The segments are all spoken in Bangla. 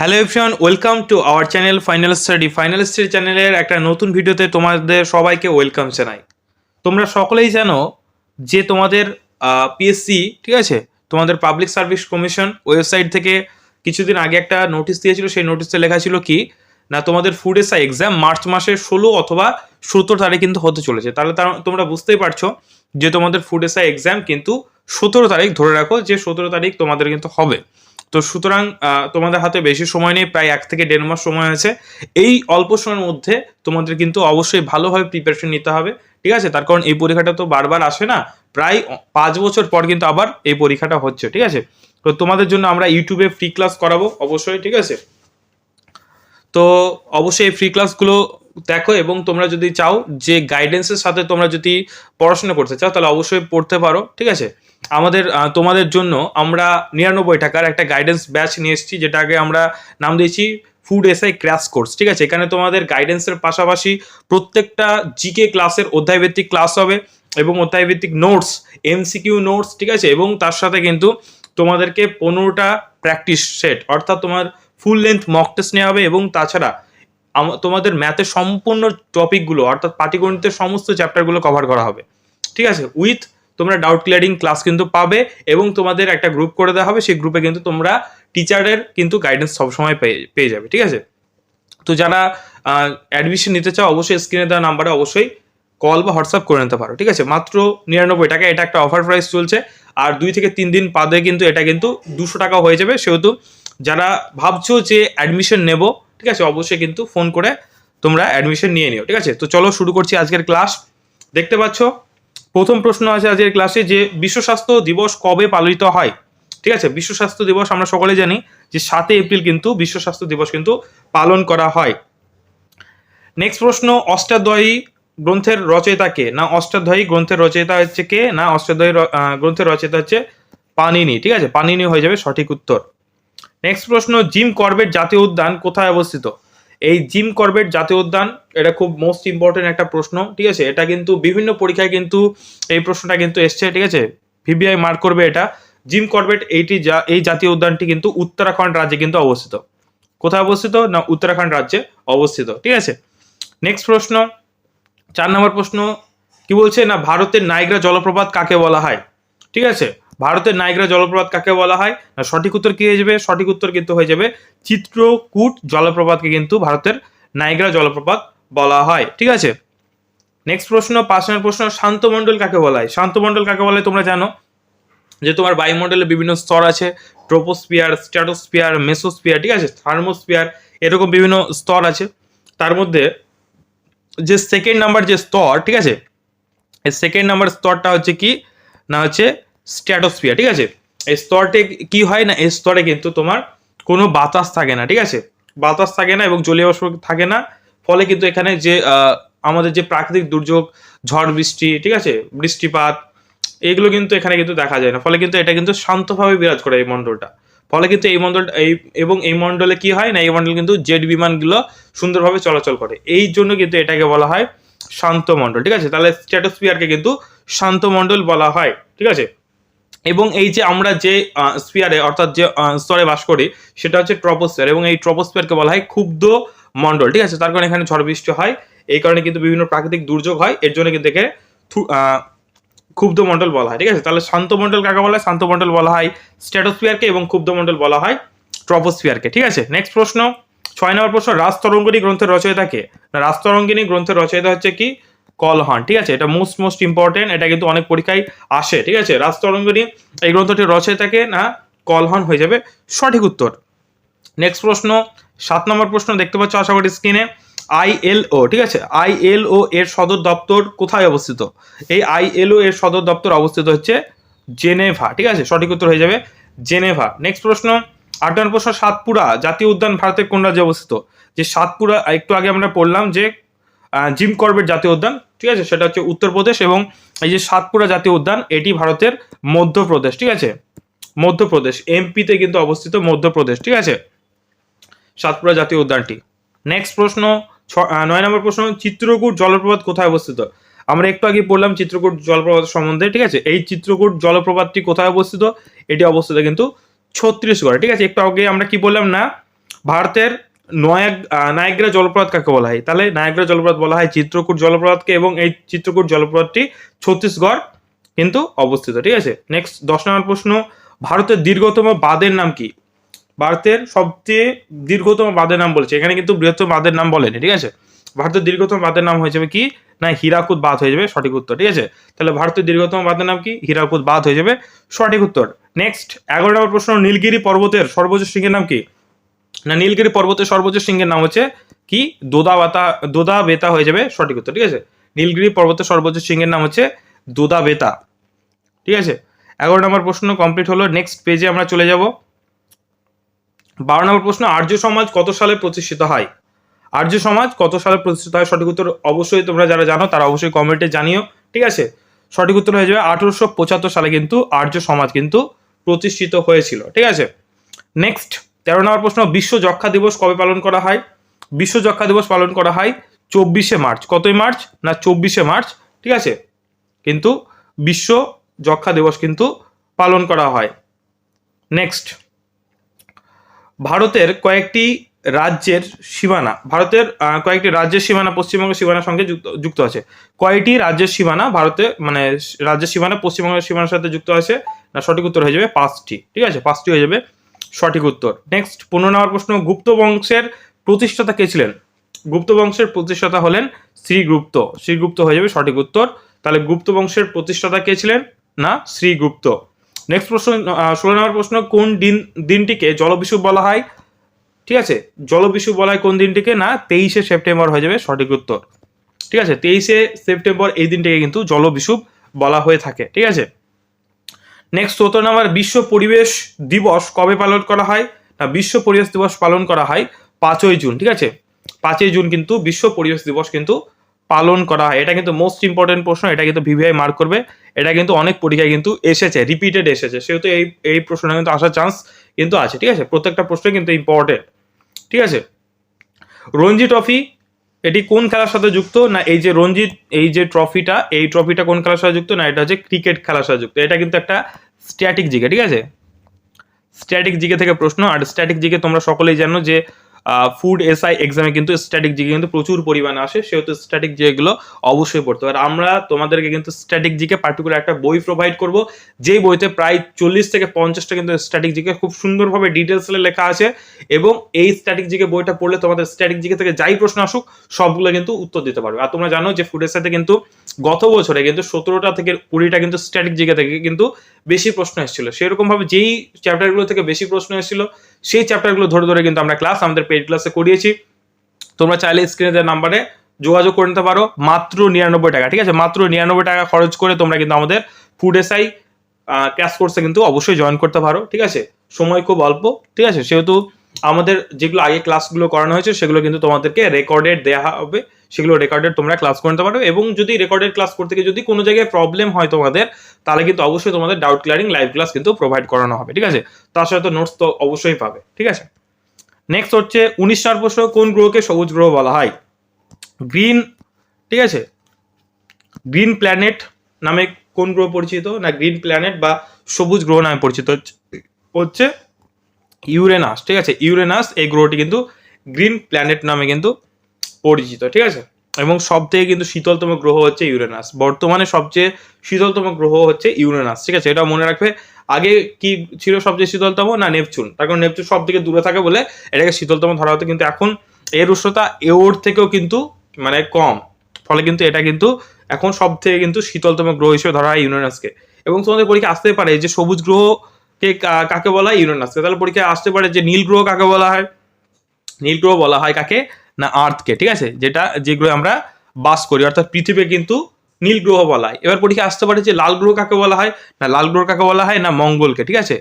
Hello everyone, welcome to our channel final study. Final study চ্যানেলের একটা নতুন ভিডিওতে তোমাদের সবাইকে ওয়েলকাম জানাই। তোমরা সকলেই জানো যে তোমাদের পিএসসি ঠিক আছে? তোমাদের পাবলিক সার্ভিস কমিশন ওয়েবসাইট থেকে কিছুদিন আগে একটা নোটিশ দিয়েছিল। সেই নোটিশে লেখা ছিল কি, না, তোমাদের ফুড এসআই এক্সাম মার্চ মাসের ষোলো অথবা সতেরো তারিখ কিন্তু হতে চলেছে। তাহলে তোমরা বুঝতেই পারছ যে তোমাদের ফুড এসআই এক্সাম কিন্তু সতেরো তারিখ ধরে রাখো, যে সতেরো তারিখ তোমাদের কিন্তু হবে। তো সুতরাং তোমাদের হাতে বেশি সময় নেই, প্রায় এক থেকে দেড় মাস সময় আছে। এই অল্প সময়ের মধ্যে তোমাদের কিন্তু অবশ্যই ভালোভাবে প্রিপারেশন নিতে হবে, ঠিক আছে? তার কারণ এই পরীক্ষাটা তো বারবার আসে না, প্রায় পাঁচ বছর পর কিন্তু আবার এই পরীক্ষাটা হচ্ছে, ঠিক আছে? তো তোমাদের জন্য আমরা ইউটিউবে ফ্রি ক্লাস করাবো, অবশ্যই, ঠিক আছে? তো অবশ্যই এই ফ্রি ক্লাসগুলো দেখো এবং তোমরা যদি চাও যে গাইডেন্সের সাথে তোমরা যদি পড়াশোনা করতে চাও, তাহলে অবশ্যই পড়তে পারো, ঠিক আছে? আমাদের তোমাদের জন্য আমরা নিরানব্বই টাকার একটা গাইডেন্স ব্যাচ নিয়ে এসেছি, যেটা আগে আমরা নাম দিয়েছি ফুড এসআই ক্র্যাশ কোর্স ঠিক আছে? এখানে তোমাদের গাইডেন্সের পাশাপাশি প্রত্যেকটা জিকে ক্লাসের অধ্যায়ভিত্তিক ক্লাস হবে এবং অধ্যায়ভিত্তিক নোটস এমসিকিউ নোটস ঠিক আছে? এবং তার সাথে কিন্তু তোমাদেরকে পনেরোটা প্র্যাকটিস সেট অর্থাৎ তোমার ফুল লেন্থ মক টেস্ট নেওয়া হবে এবং তাছাড়া তোমাদের ম্যাথের সম্পূর্ণ টপিকগুলো অর্থাৎ পাটিগণিতের সমস্ত চ্যাপ্টারগুলো কভার করা হবে, ঠিক আছে? উইথ তোমরা ডাউট ক্লিয়ারিং ক্লাস কিন্তু পাবে এবং তোমাদের একটা গ্রুপ করে দেওয়া হবে। সেই গ্রুপে কিন্তু তোমরা টিচারের কিন্তু গাইডেন্স সবসময় পেয়ে পেয়ে যাবে, ঠিক আছে? তো যারা অ্যাডমিশন নিতে চাও, অবশ্যই স্ক্রিনে দেওয়া নাম্বারে অবশ্যই কল বা হোয়াটসঅ্যাপ করে নিতে পারো, ঠিক আছে? মাত্র নিরানব্বই টাকা, এটা একটা অফার প্রাইস চলছে। আর দুই থেকে তিন দিন বাদে কিন্তু এটা কিন্তু দুশো টাকা হয়ে যাবে। সেহেতু যারা ভাবছ যে অ্যাডমিশন নেব, ঠিক আছে? অবশ্যই কিন্তু ফোন করে তোমরা অ্যাডমিশন নিয়ে নিও, ঠিক আছে? তো চলো শুরু করছি আজকের ক্লাস দেখতে পাচ্ছ প্রথম প্রশ্ন আছে আজকের ক্লাসে যে বিশ্ব স্বাস্থ্য দিবস কবে পালিত হয়? ঠিক আছে, বিশ্ব স্বাস্থ্য দিবস আমরা সকলে জানি যে সাতই এপ্রিল কিন্তু বিশ্ব স্বাস্থ্য দিবস কিন্তু পালন করা হয়। নেক্সট প্রশ্ন, অষ্টাধ্যায়ী গ্রন্থের রচয়িতা কে? না, অষ্টাধ্যায়ী গ্রন্থের রচয়িতা হচ্ছে কে? না, অষ্টাধ্যায়ী গ্রন্থের রচয়িতা হচ্ছে পানিনি। ঠিক আছে, পানিনি হয়ে যাবে সঠিক উত্তর। নেক্সট প্রশ্ন, জিম করবেট জাতীয় উদ্যান কোথায় অবস্থিত? এই জিম করবেট জাতীয় উদ্যান, এটা খুব মোস্ট ইম্পর্টেন্ট একটা প্রশ্ন, ঠিক আছে? এটা কিন্তু বিভিন্ন পরীক্ষায় কিন্তু এই প্রশ্নটা কিন্তু এসছে, ঠিক আছে? ভিবিআই মার্ক করবে এটা। জিম করবেট এইটি যা- এই জাতীয় উদ্যানটি কিন্তু উত্তরাখণ্ড রাজ্যে কিন্তু অবস্থিত। কোথায় অবস্থিত? না, উত্তরাখণ্ড রাজ্যে অবস্থিত, ঠিক আছে? নেক্সট প্রশ্ন, চার নম্বর প্রশ্ন, কি বলছে? না, ভারতের নাইগ্রা জলপ্রপাত কাকে বলা হয়? ঠিক আছে? ভারতের নাইগ্রা জলপ্রপাত কাকে বলা হয়? না, সঠিক উত্তর কি হয়ে যাবে? সঠিক উত্তর কিন্তু হয়ে যাবে চিত্রকূট জলপ্রপাতকে কিন্তু ভারতের নাইগ্রা জলপ্রপাত বলা হয়। ঠিক আছে? নেক্সট প্রশ্ন পাঁচ নম্বর প্রশ্ন শান্তমণ্ডল কাকে বলা হয়? শান্তমণ্ডল কাকে বলা হয় তোমরা জানো? যে তোমার বায়ুমণ্ডলে বিভিন্ন স্তর আছে, ট্রোপোস্ফিয়ার স্ট্র্যাটোস্ফিয়ার মেসোস্ফিয়ার, ঠিক আছে? থার্মোস্ফিয়ার, এরকম বিভিন্ন স্তর আছে। তার মধ্যে যে সেকেন্ড নাম্বার যে স্তর, ঠিক আছে? এই সেকেন্ড নাম্বার স্তরটা হচ্ছে কি? না, হচ্ছে স্ট্র্যাটোস্ফিয়ার ঠিক আছে? এই স্তরটে কি হয় না, এই স্তরে কিন্তু তোমার কোনো বাতাস থাকে না, ঠিক আছে? বাতাস থাকে না এবং জলীয় বাষ্প থাকে না। ফলে কিন্তু এখানে যে আমাদের যে প্রাকৃতিক দুর্যোগ, ঝড় বৃষ্টি, ঠিক আছে? বৃষ্টিপাত, এগুলো কিন্তু এখানে কিন্তু দেখা যায় না। ফলে কিন্তু এটা কিন্তু শান্তভাবে বিরাজ করে এই মণ্ডলটা ফলে কিন্তু এই মণ্ডল এই, এবং এই মণ্ডলে কি হয় না, এই মণ্ডল কিন্তু জেট বিমানগুলো সুন্দরভাবে চলাচল করে। এই জন্য কিন্তু এটাকে বলা হয় শান্ত মণ্ডল ঠিক আছে? তাহলে স্ট্র্যাটোস্ফিয়ারকে কিন্তু শান্ত মণ্ডল বলা হয়, ঠিক আছে? এবং এই যে আমরা যে স্পিয়ারে অর্থাৎ যে স্তরে বাস করি, সেটা হচ্ছে ট্রপোস্ফিয়ার এবং এই ট্রপোস্ফিয়ারকে বলা হয় ক্ষুব্ধ মণ্ডল, ঠিক আছে? তার কারণে এখানে ঝড় বৃষ্টি হয়। এই কারণে কিন্তু বিভিন্ন প্রাকৃতিক দুর্যোগ হয়। এর জন্য কিন্তু একে ক্ষুব্ধ মণ্ডল বলা হয়, ঠিক আছে? তাহলে শান্ত মণ্ডল কাকে বলা হয়? শান্ত মণ্ডল বলা হয় স্ট্র্যাটোস্ফিয়ারকে এবং ক্ষুব্ধ মণ্ডল বলা হয় ট্রপোস্ফিয়ারকে ঠিক আছে? নেক্সট প্রশ্ন। ছয় নম্বর প্রশ্ন, রাজতরঙ্গিনী গ্রন্থের রচয়িতা কে? রাজতরঙ্গিনী গ্রন্থের রচয়িতা হচ্ছে কি? কলহন ঠিক আছে? এটা মোস্ট মোস্ট ইম্পর্টেন্ট এটা কিন্তু অনেক পরীক্ষায় আসে, ঠিক আছে? রাজতরঙ্গিনী, এই গ্রন্থটির রচয়িতাকে না? কলহন হয়ে যাবে। সঠিক উত্তর। নেক্সট প্রশ্ন, সাত নম্বর প্রশ্ন দেখতে পাচ্ছ আশা করি স্ক্রিনে আইএলও ঠিক আছে? আইএলও এর সদর দপ্তর কোথায় অবস্থিত? এই আইএলও এর সদর দপ্তর অবস্থিত হচ্ছে জেনেভা, ঠিক আছে? সঠিক উত্তর হয়ে যাবে জেনেভা। নেক্সট প্রশ্ন, আট নম্বর প্রশ্ন, সাতপুরা জাতীয় উদ্যান ভারতের কোন রাজ্যে অবস্থিত? যে সাতপুরা, একটু আগে আমরা পড়লাম যে জিম করবেট জাতীয় উদ্যান, ঠিক আছে? সেটা হচ্ছে উত্তরপ্রদেশ এবং এই যে সাতপুরা জাতীয় উদ্যান, এটি ভারতের মধ্যপ্রদেশ, ঠিক আছে? মধ্যপ্রদেশ, এমপিতে কিন্তু অবস্থিত মধ্যপ্রদেশ, ঠিক আছে? সাতপুরা জাতীয় উদ্যানটি। নেক্সট প্রশ্ন নয় নম্বর প্রশ্ন, চিত্রকূট জলপ্রপাত কোথায় অবস্থিত? আমরা একটু আগে পড়লাম চিত্রকূট জলপ্রপাত সম্বন্ধে, ঠিক আছে? এই চিত্রকূট জলপ্রপাতটি কোথায় অবস্থিত? এটি অবস্থিত কিন্তু ছত্তিশগড়ে, ঠিক আছে? একটু আগে আমরা কি বললাম না? ভারতের নয়াগ নায়াগ্রা জলপ্রপাত কাকে বলা হয়? তাহলে নায়াগ্রা জলপ্রপাত বলা হয় চিত্রকূট জলপ্রপাতকে এবং এই চিত্রকূট জলপ্রপাতটি ছত্তিশগড় কিন্তু অবস্থিত, ঠিক আছে? নেক্সট দশ নম্বর প্রশ্ন, ভারতের দীর্ঘতম বাঁধের নাম কি? ভারতের সবচেয়ে দীর্ঘতম বাঁধের নাম বলেছে। এখানে কিন্তু বৃহত্তম বাঁধের নাম বলেনি, ঠিক আছে? ভারতের দীর্ঘতম বাঁধের নাম হয়ে যাবে কি? না, হীরাকুদ বাঁধ হয়ে যাবে, সঠিক উত্তর, ঠিক আছে? তাহলে ভারতের দীর্ঘতম বাঁধের নাম কি? হীরাকুদ বাঁধ হয়ে যাবে, সঠিক উত্তর। নেক্সট এগারো নম্বর প্রশ্ন, নীলগিরি পর্বতের সর্বোচ্চ শৃঙ্গের নাম কি? না, নীলগিরি পর্বতের সর্বোচ্চ শৃঙ্গের নাম হচ্ছে কি? দোদা বাতা দোদা বেতা হয়ে যাবে সঠিক উত্তর, ঠিক আছে? নীলগিরি পর্বতের সর্বোচ্চ শৃঙ্গের নাম হচ্ছে দোদা বেতা ঠিক আছে? এগারো নম্বর প্রশ্ন কমপ্লিট হলো। নেক্সট পেজে আমরা চলে যাব। বারো নম্বর প্রশ্ন, আর্য সমাজ কত সালে প্রতিষ্ঠিত হয়? আর্য সমাজ কত সালে প্রতিষ্ঠিত হয়? সঠিক উত্তর অবশ্যই তোমরা যারা জানো, তারা অবশ্যই কমেন্টে জানিও, ঠিক আছে? সঠিক উত্তর হয়ে যাবে, আঠারোশো পঁচাত্তর সালে কিন্তু আর্য সমাজ কিন্তু প্রতিষ্ঠিত হয়েছিল, ঠিক আছে? নেক্সট তেরো নম্বর প্রশ্ন, বিশ্ব যক্ষা দিবস কবে পালন করা হয়? বিশ্ব যক্ষা দিবস পালন করা হয় চব্বিশে মার্চ। কতই মার্চ? না, চব্বিশে মার্চ, ঠিক আছে? কিন্তু বিশ্ব যক্ষা দিবস কিন্তু পালন করা হয়। নেক্সট ভারতের কয়েকটি রাজ্যের সীমানা, ভারতের কয়েকটি রাজ্যের সীমানা পশ্চিমবঙ্গের সীমানার সঙ্গে যুক্ত যুক্ত আছে। কয়টি রাজ্যের সীমানা ভারতে মানে রাজ্যের সীমানা পশ্চিমবঙ্গের সীমানার সাথে যুক্ত আছে? না, সঠিক উত্তর হয়ে যাবে পাঁচটি, ঠিক আছে? পাঁচটি হয়ে যাবে সঠিক উত্তর। নেক্সট পনেরো নম্বর প্রশ্ন, গুপ্ত বংশের প্রতিষ্ঠাতা কে ছিলেন? গুপ্ত বংশের প্রতিষ্ঠাতা হলেন শ্রীগুপ্ত। শ্রীগুপ্ত হয়ে যাবে সঠিক উত্তর। তাহলে গুপ্ত বংশের প্রতিষ্ঠাতা কে ছিলেন? না, শ্রীগুপ্ত। নেক্সট প্রশ্ন ষোলো নম্বর প্রশ্ন, কোন দিন, দিনটিকে জলবিষুব বলা হয়? ঠিক আছে জলবিষুব বলা হয় কোন দিনটিকে? না, তেইশে সেপ্টেম্বর হয়ে যাবে সঠিক উত্তর। ঠিক আছে, তেইশে সেপ্টেম্বর এই দিনটিকে কিন্তু জলবিষুব বলা হয়ে থাকে। ঠিক আছে নেক্সট চতুর্থ নাম্বার, বিশ্ব পরিবেশ দিবস কবে পালন করা হয়? না, বিশ্ব পরিবেশ দিবস পালন করা হয় পাঁচই জুন, ঠিক আছে? পাঁচই জুন কিন্তু বিশ্ব পরিবেশ দিবস কিন্তু পালন করা হয়। এটা কিন্তু মোস্ট ইম্পর্টেন্ট প্রশ্ন, এটা কিন্তু ভিভিআই মার্ক করবে। এটা কিন্তু অনেক পরীক্ষায় কিন্তু এসেছে রিপিটেড এসেছে। সেহেতু এই এই প্রশ্নটা কিন্তু আসার চান্স কিন্তু আছে, ঠিক আছে? প্রত্যেকটা প্রশ্ন কিন্তু ইম্পর্টেন্ট ঠিক আছে? রঞ্জি ট্রফি এটি কোন খেলার সাথে যুক্ত? না, এই যে রঞ্জিত, এই যে ট্রফিটা, এই ট্রফিটা কোন খেলার সাথে যুক্ত? না, এটা হচ্ছে ক্রিকেট খেলার সাথে যুক্ত। এটা কিন্তু একটা স্ট্যাটিক জিকে ঠিক আছে? স্ট্যাটিক জিকে থেকে প্রশ্ন, আর স্ট্যাটিক জিকে তোমরা সকলেই জানো যে ফুড এসআই এক্সামে কিন্তু স্ট্যাটিক জিকে কিন্তু প্রচুর পরিমাণে আসে, সেহেতু স্ট্যাটিক যেগুলো অবশ্যই পড়তে হবে। আর আমরা তোমাদেরকে কিন্তু স্ট্যাটিক জিকে পার্টিকুলার একটা বই প্রোভাইড করব, যেই বইতে প্রায় চল্লিশ থেকে পঞ্চাশটা কিন্তু স্ট্যাটিক জিকে খুব সুন্দরভাবে ডিটেলসে লেখা আছে এবং এই স্ট্যাটিক জিকে বইটা পড়লে তোমাদের স্ট্যাটিক জিকে থেকে যাই প্রশ্ন আসুক, সবগুলো কিন্তু উত্তর দিতে পারবে। আর তোমরা জানো যে ফুডের সাথে কিন্তু গত বছরে কিন্তু সতেরোটা থেকে কুড়িটা কিন্তু স্ট্যাটিক জিকে থেকে কিন্তু বেশি প্রশ্ন এসেছিল। সেরকমভাবে যেই চ্যাপ্টারগুলো থেকে বেশি প্রশ্ন এসেছিল সেই চ্যাপ্টারগুলো ধরে ধরে কিন্তু আমরা ক্লাস আমাদের পেড ক্লাসে করিয়েছি। তোমরা চাইলে স্ক্রিনে দেওয়ার নাম্বারে যোগাযোগ করে নিতে পারো। মাত্র নিরানব্বই টাকা, ঠিক আছে? মাত্র নিরানব্বই টাকা খরচ করে তোমরা কিন্তু আমাদের ফুড এসআই ক্যাশ কোর্সে কিন্তু অবশ্যই জয়েন করতে পারো, ঠিক আছে? সময় খুব অল্প, ঠিক আছে? সেহেতু আমাদের যেগুলো আগে ক্লাসগুলো করানো হয়েছে, সেগুলো কিন্তু তোমাদেরকে রেকর্ডেড দেওয়া হবে। সেগুলো রেকর্ডেড তোমরা ক্লাস করতে পারো এবং যদি রেকর্ডেড ক্লাস করতে গিয়ে যদি কোনো জায়গায় প্রবলেম হয় তোমাদের, তাহলে কিন্তু অবশ্যই তোমাদের ডাউট ক্লিয়ারিং লাইভ ক্লাস কিন্তু প্রোভাইড করানো হবে, ঠিক আছে? তার সাথে তো নোটস তো অবশ্যই পাবে, ঠিক আছে? নেক্সট হচ্ছে উনিশ নম্বর প্রশ্ন কোন গ্রহকে সবুজ গ্রহ বলা হয়? গ্রিন, ঠিক আছে? গ্রিন প্ল্যানেট নামে কোন গ্রহ পরিচিত? না, গ্রিন প্ল্যানেট বা সবুজ গ্রহ নামে পরিচিত হচ্ছে ইউরেনাস ঠিক আছে? ইউরেনাস এই গ্রহটি কিন্তু গ্রিন প্ল্যানেট নামে কিন্তু পরিচিত, ঠিক আছে? এবং সব থেকে কিন্তু শীতলতম গ্রহ হচ্ছে ইউরেনাস। বর্তমানে সবচেয়ে শীতলতম গ্রহ হচ্ছে ইউরেনাস, ঠিক আছে? এটা মনে রাখবে, আগে কি ছিল সবচেয়ে শীতলতম না নেপচুন? তার কারণ নেপচুন সব থেকে দূরে থাকে বলে এটাকে শীতলতম ধরা হতো, কিন্তু এখন এর উষ্ণতা এওর থেকেও কিন্তু মানে কম। ফলে কিন্তু এটা কিন্তু এখন সব থেকে কিন্তু শীতলতম গ্রহ হিসেবে ধরা হয় ইউরেনাসকে। এবং তোমাদের পরীক্ষা আসতে পারে যে সবুজ গ্রহকে কা- কাকে বলা হয় ইউরেনাসকে? তাহলে পরীক্ষায় আসতে পারে যে নীল গ্রহ কাকে বলা হয়? নীল গ্রহ বলা হয় কাকে? না আর্থকে ঠিক আছে? যেটা যেগুলো আমরা বাস করি, অর্থাৎ পৃথিবী কিন্তু নীল গ্রহ বলা হয়। এবার পরীক্ষা আসতে পারে যে লাল গ্রহ কাকে বলা হয়? না, লাল গ্রহ কাকে বলা হয়? না, মঙ্গলকে, ঠিক আছে?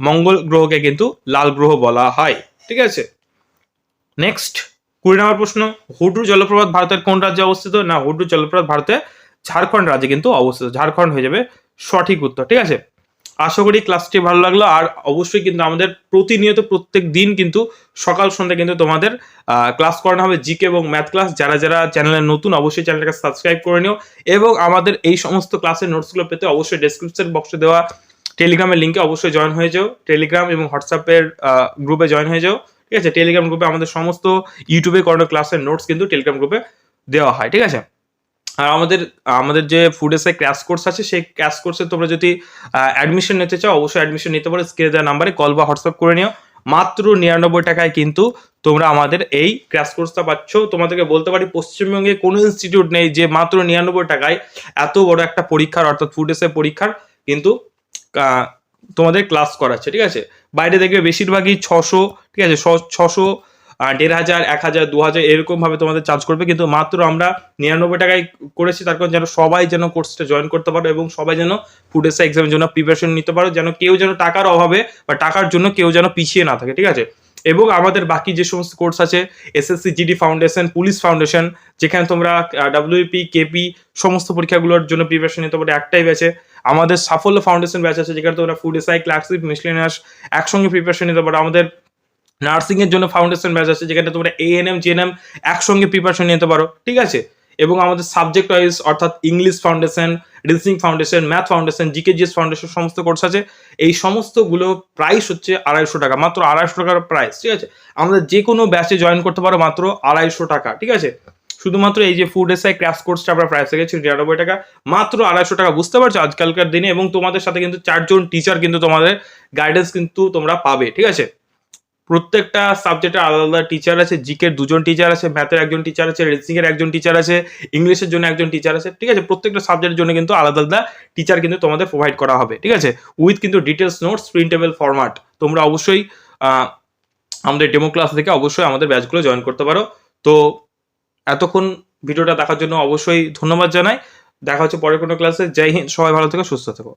মঙ্গল গ্রহকে কিন্তু লাল গ্রহ বলা হয়, ঠিক আছে? নেক্সট কুড়ি নম্বর প্রশ্ন, হুড্রু জলপ্রপাত ভারতের কোন রাজ্যে অবস্থিত? না, হুড্রু জলপ্রপাত ভারতের ঝাড়খণ্ড রাজ্যে কিন্তু অবস্থিত। ঝাড়খণ্ড হয়ে যাবে সঠিক উত্তর, ঠিক আছে? আশা করি ক্লাসটি ভালো লাগল। আর অবশ্যই কিন্তু আমাদের প্রতিনিয়ত প্রত্যেক দিন কিন্তু সকাল, সন্ধ্যা কিন্তু তোমাদের ক্লাস করানো হবে জিকে এবং ম্যাথ ক্লাস যারা যারা চ্যানেলে নতুন, অবশ্যই চ্যানেলটাকে সাবস্ক্রাইব করে নিও। এবং আমাদের এই সমস্ত ক্লাসের নোটসগুলো পেতে অবশ্যই ডেসক্রিপশন বক্সে দেওয়া টেলিগ্রামের লিঙ্কে অবশ্যই জয়েন হয়ে যাও। টেলিগ্রাম এবং হোয়াটসঅ্যাপের গ্রুপে জয়েন হয়ে যাও। ঠিক আছে? টেলিগ্রাম গ্রুপে আমাদের সমস্ত ইউটিউবে করানো ক্লাসের নোটস কিন্তু টেলিগ্রাম গ্রুপে দেওয়া হয়। ঠিক আছে? আর আমাদের আমাদের যে ফুড এসে ক্র্যাশ কোর্স আছে, সেই ক্র্যাশ কোর্সে তোমরা যদি অ্যাডমিশন নিতে চাও, অবশ্যই অ্যাডমিশন নিতে পারো। স্ক্রিনে দেওয়া নাম্বারে কল বা হোয়াটসঅ্যাপ করে নিও। মাত্র নিরানব্বই টাকায় কিন্তু তোমরা আমাদের এই ক্র্যাশ কোর্সটা পাচ্ছ। তোমাদেরকে বলতে পারি, পশ্চিমবঙ্গে কোনো ইনস্টিটিউট নেই যে মাত্র নিরানব্বই টাকায় এত বড় একটা পরীক্ষার, অর্থাৎ ফুড এসে পরীক্ষার কিন্তু তোমাদের ক্লাস করাচ্ছে, ঠিক আছে? বাইরে দেখবে বেশিরভাগই ছশো, ঠিক আছে? ছশো দেড় হাজার, এক হাজার, দু হাজার এরকম ভাবে তোমাদের চার্জ করবে। কিন্তু মাত্র আমরা নিরানব্বই টাকায় করেছি, তার কারণ যেন সবাই যেন কোর্সটা জয়েন করতে পারো এবং সবাই যেন ফুড এসে এক্সামের জন্য প্রিপারেশন নিতে পারো, যেন কেউ যেন টাকার অভাবে বা টাকার জন্য কেউ যেন পিছিয়ে না থাকে, ঠিক আছে? এবং আমাদের বাকি যে সমস্ত কোর্স আছে SSC GD foundation police foundation যেখানে তোমরা ডাব্লিউপি কেপি সমস্ত পরীক্ষাগুলোর জন্য প্রিপারেশন নিতে পারো, একটাই ব্যাচে আমাদের সাফল্য ফাউন্ডেশন ব্যাচ আছে, যেখানে তোমরা ফুড এসআই ক্লাসিক মিসলিনাস একসঙ্গে প্রিপারেশন নিতে পারো। আমাদের নার্সিং এর জন্য ফাউন্ডেশন ব্যাচ আছে, যেখানে তোমরা এএনএম জেএনএম একসঙ্গে প্রিপারেশন নিতে পারো, ঠিক আছে? এবং আমাদের সাবজেক্ট ওয়াইজ অর্থাৎ English foundation reasoning foundation math foundation GK GS foundation সমস্ত কোর্স আছে। এই সমস্তগুলো প্রাইস হচ্ছে আড়াইশো টাকা, মাত্র আড়াইশো টাকার প্রাইস ঠিক আছে? আমাদের যে কোনো ব্যাচে জয়েন করতে পারো মাত্র আড়াইশো টাকা, ঠিক আছে? শুধুমাত্র এই যে ফুড এসআই ক্র্যাশ কোর্সটা আমরা প্রাইস রেখেছি নিরানব্বই টাকা, মাত্র আড়াইশো টাকা, বুঝতে পারছ? আজকালকার দিনে, এবং তোমাদের সাথে কিন্তু চারজন টিচার কিন্তু তোমাদের গাইডেন্স কিন্তু তোমরা পাবে, ঠিক আছে? প্রত্যেকটা সাবজেক্টের আলাদা আলাদা টিচার আছে জিকের দুজন টিচার আছে ম্যাথের একজন টিচার আছে এর একজন টিচার আছে ইংলিশের জন্য একজন টিচার আছে, ঠিক আছে? প্রত্যেকটা সাবজেক্টের জন্য কিন্তু আলাদা আলাদা টিচার কিন্তু তোমাদের প্রোভাইড করা হবে, ঠিক আছে? উইথ কিন্তু ডিটেলস নোটস প্রিন্টেবল ফরম্যাট তোমরা অবশ্যই আমাদের ডেমো ক্লাস থেকে অবশ্যই আমাদের ব্যাচগুলো জয়েন করতে পারো। তো এতক্ষণ ভিডিওটা দেখার জন্য অবশ্যই ধন্যবাদ জানাই। দেখা হচ্ছে পরের কোনো ক্লাসে জয় হিন্দ। সবাই ভালো থেকো, সুস্থ থেকো।